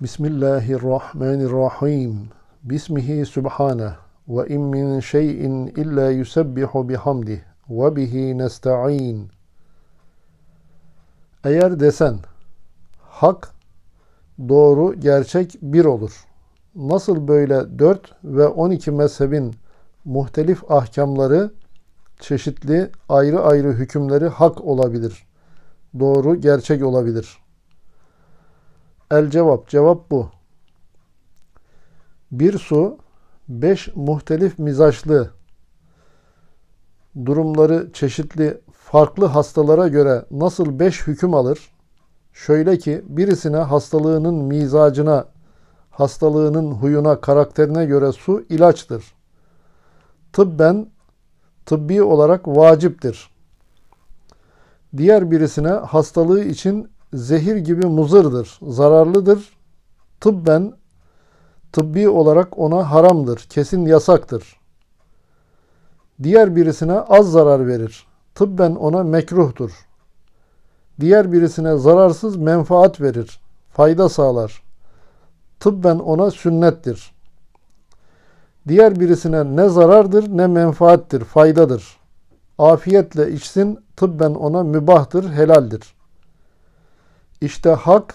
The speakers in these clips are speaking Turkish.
Bismillahirrahmanirrahim. Bismihi subhaneh. Ve in min şeyin illa yusebbihu bihamdih. Ve bihi nesta'in. Eğer desen, hak, doğru, gerçek bir olur. Nasıl böyle 4 ve 12 mezhebin muhtelif ahkamları, çeşitli ayrı ayrı hükümleri hak olabilir. Doğru, gerçek olabilir. El cevap, cevap bu. Bir su, beş muhtelif mizaçlı, durumları çeşitli farklı hastalara göre nasıl beş hüküm alır? Şöyle ki birisine hastalığının mizacına, hastalığının huyuna, karakterine göre su ilaçtır. Tıbben, tıbbi olarak vaciptir. Diğer birisine hastalığı için zehir gibi muzırdır, zararlıdır. Tıbben, tıbbi olarak ona haramdır, kesin yasaktır. Diğer birisine az zarar verir. Tıbben ona mekruhtur. Diğer birisine zararsız menfaat verir, fayda sağlar. Tıbben ona sünnettir. Diğer birisine ne zarardır ne menfaattir, faydadır. Afiyetle içsin, tıbben ona mübahtır, helaldir. İşte hak,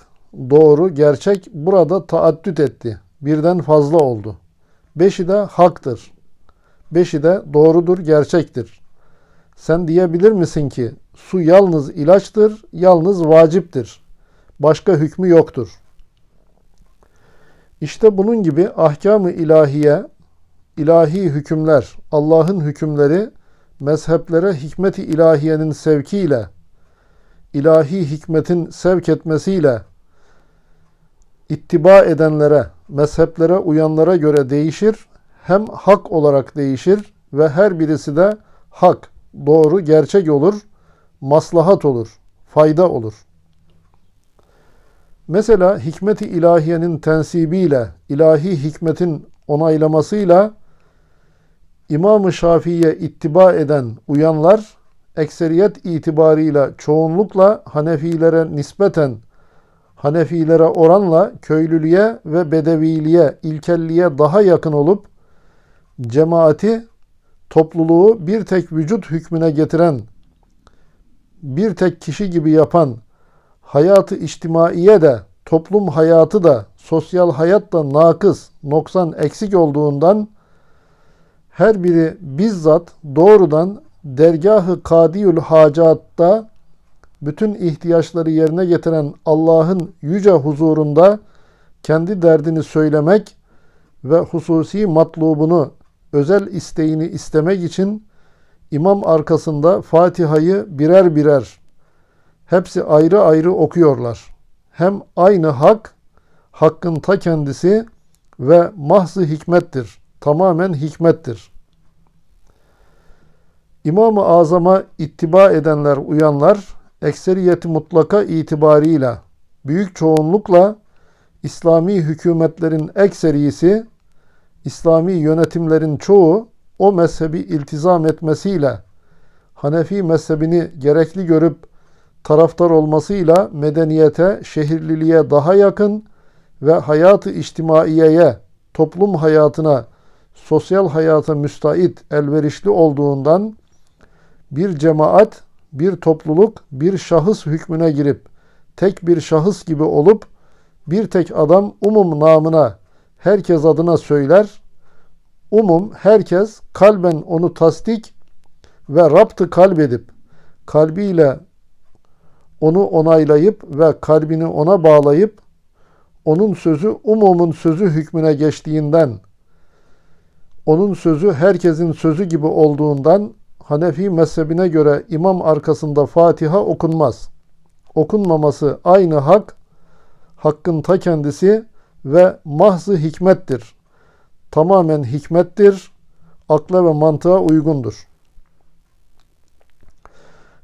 doğru, gerçek burada taaddüt etti. Birden fazla oldu. Beşi de haktır. Beşi de doğrudur, gerçektir. Sen diyebilir misin ki su yalnız ilaçtır, yalnız vaciptir. Başka hükmü yoktur. İşte bunun gibi ahkam-ı ilahiye, ilahi hükümler, Allah'ın hükümleri mezheplere hikmet-i ilahiyenin sevkiyle, ilahi hikmetin sevk etmesiyle ittiba edenlere, mezheplere uyanlara göre değişir, hem hak olarak değişir ve her birisi de hak, doğru, gerçek olur, maslahat olur, fayda olur. Mesela hikmeti ilahiyenin tensibiyle, ilahi hikmetin onaylamasıyla İmam-ı Şafii'ye ittiba eden uyanlar ekseriyet itibarıyla çoğunlukla Hanefilere nispeten Hanefilere oranla köylülüğe ve bedeviliğe, ilkelliğe daha yakın olup cemaati, topluluğu bir tek vücut hükmüne getiren, bir tek kişi gibi yapan hayatı içtimaiye de, toplum hayatı da, sosyal hayat da nakıs, noksan, eksik olduğundan her biri bizzat doğrudan dergahı kadiyül hacatta bütün ihtiyaçları yerine getiren Allah'ın yüce huzurunda kendi derdini söylemek ve hususi matlubunu, özel isteğini istemek için imam arkasında Fatiha'yı birer birer hepsi ayrı ayrı okuyorlar. Hem aynı hak, hakkın ta kendisi ve mahzı hikmettir. Tamamen hikmettir. İmam-ı Azam'a ittiba edenler, uyanlar, ekseriyeti mutlaka itibarıyla, büyük çoğunlukla İslami hükümetlerin ekserisi, İslami yönetimlerin çoğu o mezhebi iltizam etmesiyle, Hanefi mezhebini gerekli görüp taraftar olmasıyla medeniyete, şehirliliğe daha yakın ve hayatı içtimaiyeye, toplum hayatına, sosyal hayata müstait, elverişli olduğundan bir cemaat, bir topluluk, bir şahıs hükmüne girip tek bir şahıs gibi olup bir tek adam umum namına herkes adına söyler. Umum herkes kalben onu tasdik ve raptı kalbedip kalbiyle onu onaylayıp ve kalbini ona bağlayıp onun sözü umumun sözü hükmüne geçtiğinden onun sözü herkesin sözü gibi olduğundan Hanefi mezhebine göre imam arkasında Fatiha okunmaz. Okunmaması aynı hak, hakkın ta kendisi ve mahzı hikmettir. Tamamen hikmettir, akla ve mantığa uygundur.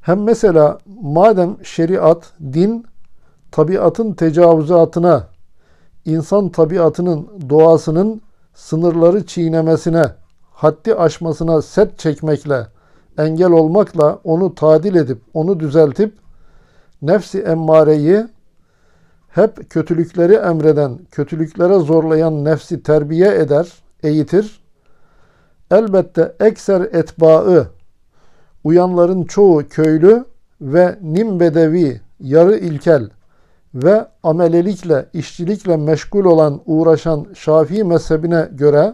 Hem mesela madem şeriat, din, tabiatın tecavüzatına, insan tabiatının doğasının sınırları çiğnemesine, haddi aşmasına set çekmekle, engel olmakla onu tadil edip, onu düzeltip, nefsi emmareyi hep kötülükleri emreden, kötülüklere zorlayan nefsi terbiye eder, eğitir. Elbette ekser etbaı, uyanların çoğu köylü ve nim bedevi, yarı ilkel ve amelelikle, işçilikle meşgul olan, uğraşan Şafii mezhebine göre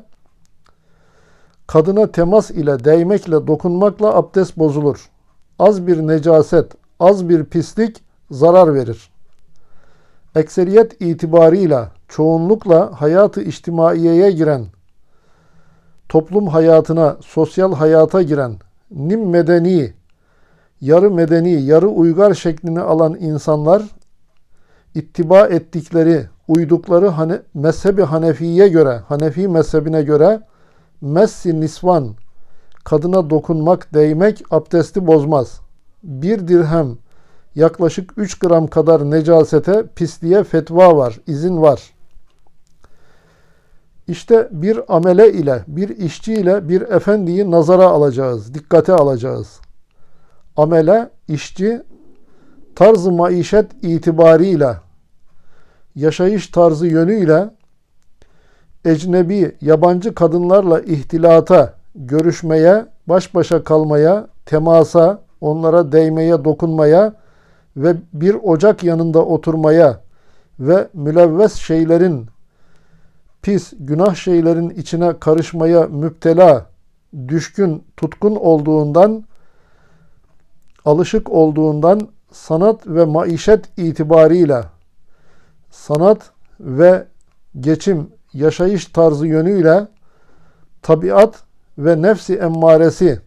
kadına temas ile, değmekle, dokunmakla abdest bozulur. Az bir necaset, az bir pislik zarar verir. Ekseriyet itibarıyla, çoğunlukla hayatı içtimaiyeye giren, toplum hayatına, sosyal hayata giren, nim medeni, yarı medeni, yarı uygar şeklini alan insanlar ittiba ettikleri, uydukları hane, mezhebi Hanefi'ye göre, Hanefi mezhebine göre messi nisvan, kadına dokunmak, değmek abdesti bozmaz. Bir dirhem, yaklaşık 3 gram kadar necasete, pisliğe fetva var, izin var. İşte bir amele ile, bir işçi ile bir efendiyi nazara alacağız, dikkate alacağız. Amele, işçi, tarz-ı maişet itibarıyla, yaşayış tarzı yönüyle ecnebi, yabancı kadınlarla ihtilata, görüşmeye, baş başa kalmaya, temasa, onlara değmeye, dokunmaya ve bir ocak yanında oturmaya ve mülevves şeylerin, pis, günah şeylerin içine karışmaya müptela, düşkün, tutkun olduğundan, alışık olduğundan sanat ve maişet itibarıyla sanat ve geçim, yaşayış tarzı yönüyle tabiat ve nefsi emmaresi,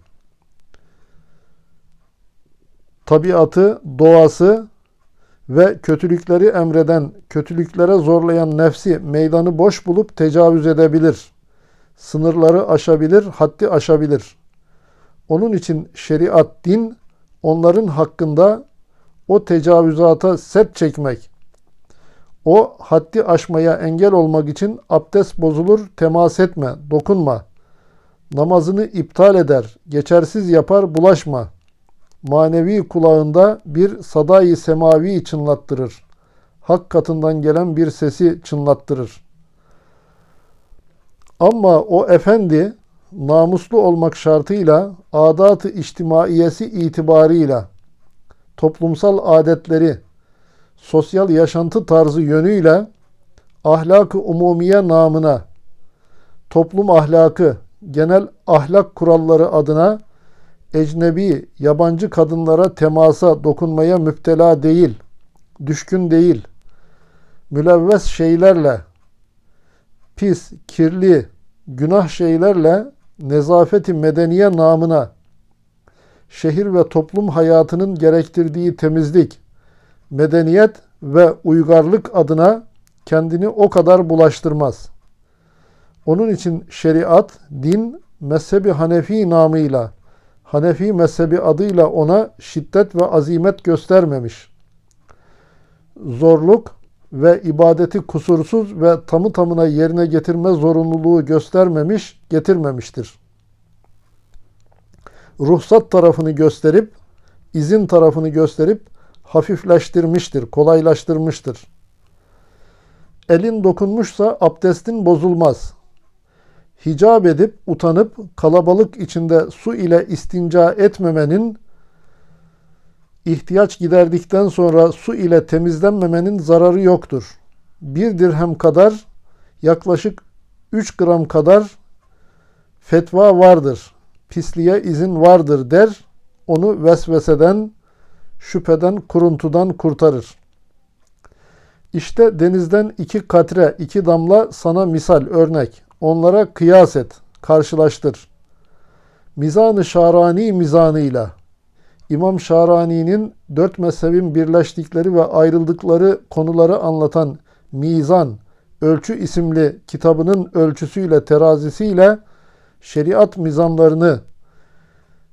tabiatı, doğası ve kötülükleri emreden, kötülüklere zorlayan nefsi meydanı boş bulup tecavüz edebilir. Sınırları aşabilir, haddi aşabilir. Onun için şeriat, din onların hakkında o tecavüzata set çekmek, o haddi aşmaya engel olmak için abdest bozulur, temas etme, dokunma. Namazını iptal eder, geçersiz yapar, bulaşma. Manevi kulağında bir sadayı semavi çınlattırır. Hak katından gelen bir sesi çınlattırır. Ama o efendi namuslu olmak şartıyla adatı içtimaiyesi itibarıyla toplumsal adetleri, sosyal yaşantı tarzı yönüyle ahlak-ı umumiye namına toplum ahlakı, genel ahlak kuralları adına ecnebi, yabancı kadınlara temasa, dokunmaya müptela değil, düşkün değil, mülevves şeylerle, pis, kirli, günah şeylerle nezafeti medeniye namına şehir ve toplum hayatının gerektirdiği temizlik, medeniyet ve uygarlık adına kendini o kadar bulaştırmaz. Onun için şeriat, din, mezhebi Hanefi namıyla, Hanefi mezhebi adıyla ona şiddet ve azimet göstermemiş. Zorluk ve ibadeti kusursuz ve tamı tamına yerine getirme zorunluluğu göstermemiş, getirmemiştir. Ruhsat tarafını gösterip, izin tarafını gösterip hafifleştirmiştir, kolaylaştırmıştır. Elin dokunmuşsa abdestin bozulmaz. Hicab edip utanıp kalabalık içinde su ile istinca etmemenin ihtiyaç giderdikten sonra su ile temizlenmemenin zararı yoktur. Bir dirhem kadar yaklaşık 3 gram kadar fetva vardır. Pisliğe izin vardır der. Onu vesveseden, şüpheden, kuruntudan kurtarır. İşte denizden iki katre, iki damla sana misal, örnek. Onlara kıyas et, karşılaştır. Mizan-ı Şarani mizanıyla İmam Şarani'nin dört mezhebin birleştikleri ve ayrıldıkları konuları anlatan Mizan, Ölçü isimli kitabının ölçüsüyle, terazisiyle şeriat mizanlarını,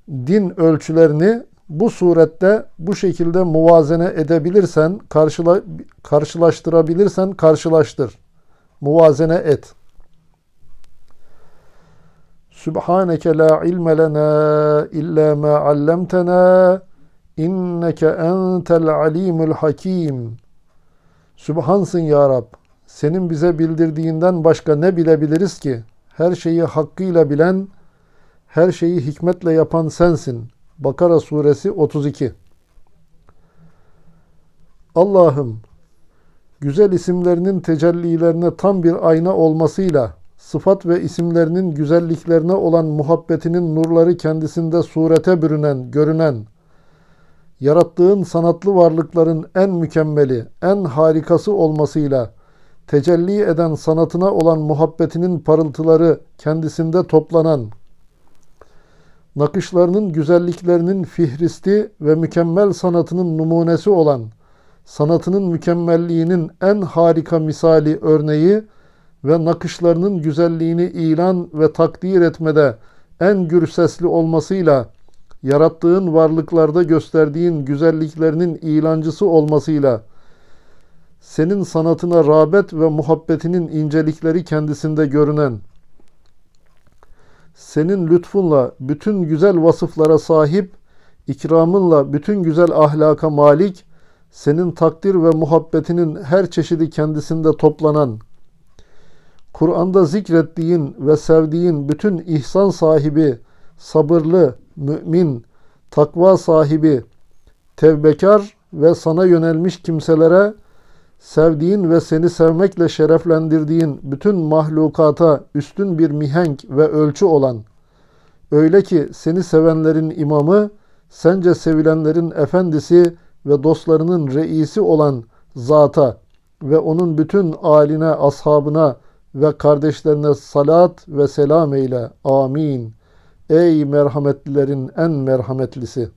din ölçülerini bu surette bu şekilde muvazene edebilirsen, karşıla, karşılaştırabilirsen karşılaştır. Muvazene et. Subhaneke la ilme lena illa ma allamtena inneke entel alimul hakim. Sübhansın ya Rab. Senin bize bildirdiğinden başka ne bilebiliriz ki? Her şeyi hakkıyla bilen, her şeyi hikmetle yapan sensin. Bakara suresi 32 Allah'ım, güzel isimlerinin tecellilerine tam bir ayna olmasıyla, sıfat ve isimlerinin güzelliklerine olan muhabbetinin nurları kendisinde surete bürünen, görünen, yarattığın sanatlı varlıkların en mükemmeli, en harikası olmasıyla, tecelli eden sanatına olan muhabbetinin parıltıları kendisinde toplanan, nakışlarının güzelliklerinin fihristi ve mükemmel sanatının numunesi olan, sanatının mükemmelliğinin en harika misali örneği ve nakışlarının güzelliğini ilan ve takdir etmede en gür sesli olmasıyla, yarattığın varlıklarda gösterdiğin güzelliklerinin ilancısı olmasıyla, senin sanatına rağbet ve muhabbetinin incelikleri kendisinde görünen, senin lütfunla bütün güzel vasıflara sahip, ikramınla bütün güzel ahlaka malik, senin takdir ve muhabbetinin her çeşidi kendisinde toplanan, Kur'an'da zikrettiğin ve sevdiğin bütün ihsan sahibi, sabırlı, mümin, takva sahibi, tevbekar ve sana yönelmiş kimselere sevdiğin ve seni sevmekle şereflendirdiğin bütün mahlukata üstün bir mihenk ve ölçü olan, öyle ki seni sevenlerin imamı, sence sevilenlerin efendisi ve dostlarının reisi olan zata ve onun bütün aline, ashabına ve kardeşlerine salat ve selam eyle. Amin. Ey merhametlilerin en merhametlisi.